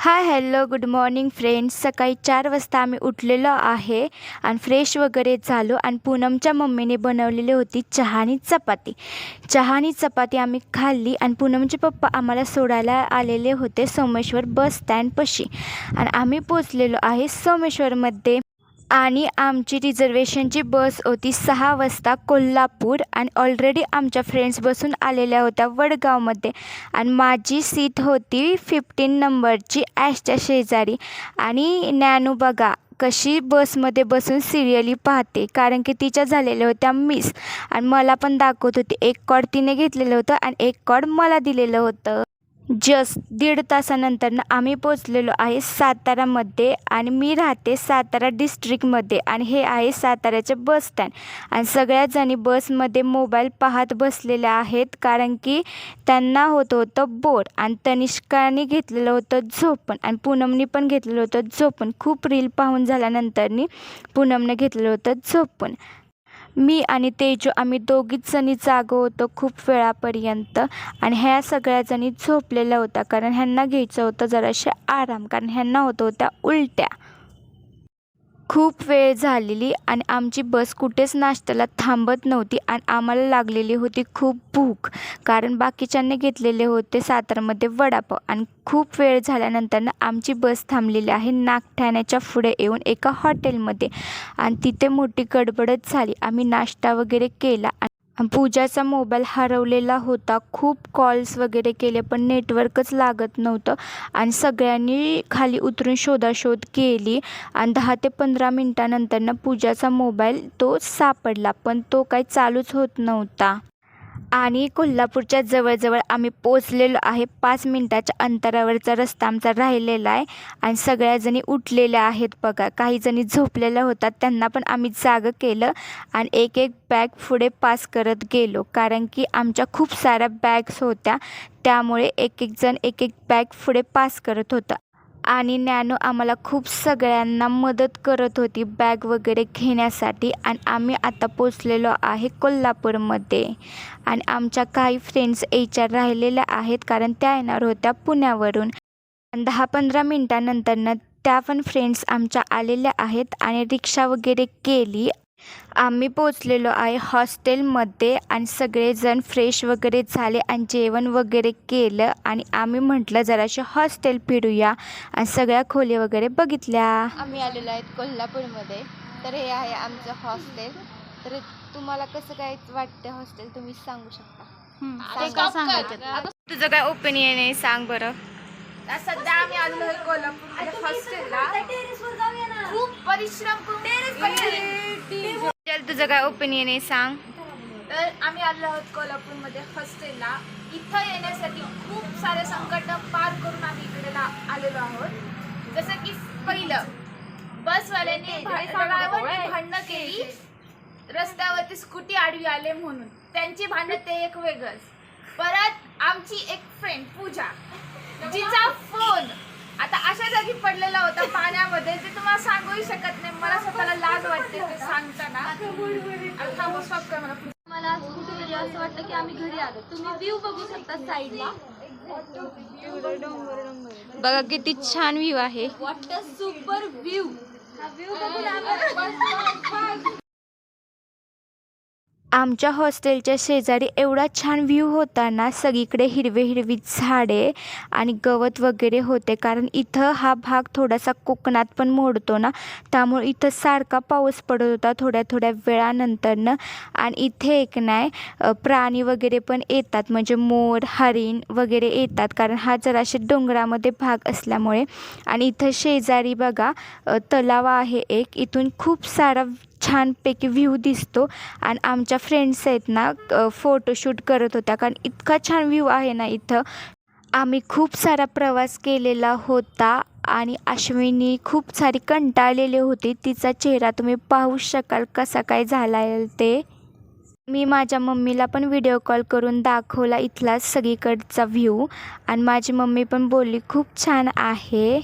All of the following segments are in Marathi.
Hi hello good morning friends. सकाळी चार वाजता आम्ही उठलेलो आहे आणि फ्रेश वगैरे झालो आणि पूनमच्या मम्मीने बनवलेली होती चहा आणि चपाती. चहा आणि चपाती आम्ही खाल्ली आणि पूनमचे पप्पा आम्हाला सोडायला आलेले होते सोमेश्वर बस स्टँडपाशी. आणि आम्ही पोचलेलो आहे सोमेश्वरमध्ये. आणि आमची रिझर्वेशनची बस होती सहा वाजता कोल्हापूर आणि ऑलरेडी आमच्या फ्रेंड्स बसून आलेल्या होत्या वडगावमध्ये. आणि माझी सीट होती फिफ्टीन नंबरची ॲशच्या शेजारी. आणि नॅनू बघा कशी बसमध्ये बसून सिरियली पाहते कारण की तिच्या झालेल्या होत्या मिस आणि मला पण दाखवत होती एक कॉड तिने घेतलेलं होतं आणि एक कॉड मला दिलेलं होतं. जस्ट दीड तासानंतरनं आम्ही पोचलेलो आहे सातारामध्ये आणि मी राहते सातारा डिस्ट्रिक्टमध्ये आणि हे आहे साताऱ्याचे बस स्टँड. आणि सगळ्याजणी बसमध्ये मोबाईल पाहत बसलेल्या आहेत कारण की त्यांना होत होतं बोर आणि तनिष्काने घेतलेलं होतं झोपण आणि पूनमनी पण घेतलेलं होतं झोपण खूप रील पाहून झाल्यानंतरनी पूनमने घेतलेलं होतं झोपण मी आणि तेजू आम्ही दोघीच जणी जागो होतो खूप वेळापर्यंत. आणि ह्या सगळ्या जणी झोपलेल्या होत्या. कारण ह्यांना घ्यायचं होतं जराशे आराम. कारण ह्यांना होतं होत्या उलट्या. खूप वेळ झालेली आणि आमची बस कुठेच नाश्त्याला थांबत नव्हती आणि आम्हाला लागलेली होती खूप भूक. कारण बाकीच्यांनी घेतलेले होते सातारमध्ये वडापाव आणि खूप वेळ झाल्यानंतर आमची बस थांबलेली आहे नागठाण्याच्या पुढे येऊन एका हॉटेलमध्ये. आणि तिथे मोठी गडबडच झाली. आम्ही नाश्ता वगैरे केला आणि पूजाचा मोबाईल हरवलेला होता. खूप कॉल्स वगैरे केले पण नेटवर्कच लागत नव्हतं. आणि सगळ्यांनी खाली उतरून शोधाशोध केली. आणि दहा ते पंधरा मिनटानंतरनं पूजाचा मोबाईल तो सापडला पण तो काही चालूच होत नव्हता. आणि कोल्हापूरच्या जवळजवळ आम्ही पोचलेलो आहे पाच मिनटाच्या अंतरावरचा रस्ता आमचा राहिलेला आहे. आणि सगळ्याजणी उठलेल्या आहेत बघा. काही जणी झोपलेल्या होतात. त्यांना पण आम्ही जागं केलं आणि एक एक बॅग पुढे पास करत गेलो. कारण की आमच्या खूप साऱ्या बॅग्स होत्या. त्यामुळे एक एक जण एक एक बॅग पुढे पास करत होतं. आणि नॅनो आम्हाला खूप सगळ्यांना मदत करत होती बॅग वगैरे घेण्यासाठी आणि आम्ही आता पोचलेलो आहे कोल्हापूरमध्ये. आणि आमच्या काही फ्रेंड्स यायच्या राहिलेल्या आहेत कारण त्या येणार होत्या पुण्यावरून. दहा पंधरा मिनटानंतरनं त्या पण फ्रेंड्स आमच्या आलेल्या आहेत आणि रिक्षा वगैरे केली. आम्ही पोचलेलो आहे हॉस्टेलमध्ये आणि सगळेजण फ्रेश वगैरे झाले आणि जेवण वगैरे केलं. आणि आम्ही म्हटलं जराशे हॉस्टेल फिरूया. आणि सगळ्या खोली वगैरे बघितल्या. आम्ही आलेलो आहेत कोल्हापूरमध्ये. तर हे आहे आमचं हॉस्टेल. तर तुम्हाला कसं काय वाटतं हॉस्टेल? तुम्ही सांगू शकता. तुझं काय ओपिनियन आहे? सांग बरं. सध्या आम्ही हॉस्टेलला खूप परिश्रम करून चल तुझं काय ओपिनियन आहे सांग. तर आम्ही आलेलो आहोत कोल्हापूरमध्ये हॉस्टेलला. इथं येण्यासाठी खूप सारे संकट पार करून आम्ही इकडे आलेलो आहोत. जसं की पहिलं बसवाल्यांनी भांडणं केली. रस्त्यावरती स्कूटी आडवी आले म्हणून. त्यांची भांडणं ते एक वेगळंच. परत आमची एक फ्रेंड पूजा जिचा फोन आता अशा जागी पडलेला होता पाण्यामध्ये ते तुम्हाला सांगूही शकत नाही. मला स्वतःला लाज वाटते ते सांगताना. थांबव, stop कर मला कुठेतरी असं वाटतं की आम्ही घरी आलो. तुम्ही व्ह्यू बघू शकता साईडला बघा किती छान व्ह्यू आहे. वॉट अ सुपर व्ह्यू हा व्ह्यू बघून आम्हाला आमच्या हॉस्टेलच्या शेजारी एवढा छान व्ह्यू होता ना सगळीकडे हिरवे हिरवी झाडे आणि गवत वगैरे होते. कारण इथं हा भाग थोडासा कोकणात पण मोडतो ना त्यामुळे इथं सारखा पाऊस पडत होता थोड्या थोड्या वेळानंतरनं. आणि इथे एक नाही प्राणी वगैरे पण येतात. म्हणजे मोर हरिण वगैरे येतात. कारण हा जराशे डोंगरामध्ये भाग असल्यामुळे. आणि इथं शेजारी बघा तलाव आहे एक. इथून खूप सारा छानपैकी व्ह्यू दिसतो. आणि आमच्या फ्रेंड्स आहेत ना फोटोशूट करत होत्या. कारण इतका छान व्ह्यू आहे ना इथं. आम्ही खूप सारा प्रवास केलेला होता. आणि अश्विनी खूप सारी कंटाळलेली होती. तिचा चेहरा तुम्ही पाहू शकाल कसा काय झाला ते. मी माझ्या मम्मीला पण व्हिडिओ कॉल करून दाखवला इथला सगळीकडचा व्ह्यू आणि माझी मम्मी पण बोलली खूप छान आहे.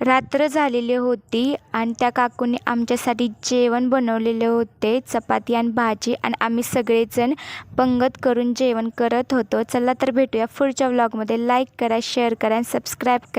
रात्र झालेली होती आणि त्या काकूने आमच्यासाठी जेवण बनवलेले होते. चपाती आणि भाजी आणि आम्ही सगळेजण पंगत करून जेवण करत होतो. चला तर भेटूया पुढच्या व्लॉगमध्ये लाईक करा शेअर करा आणि सबस्क्राईब करा.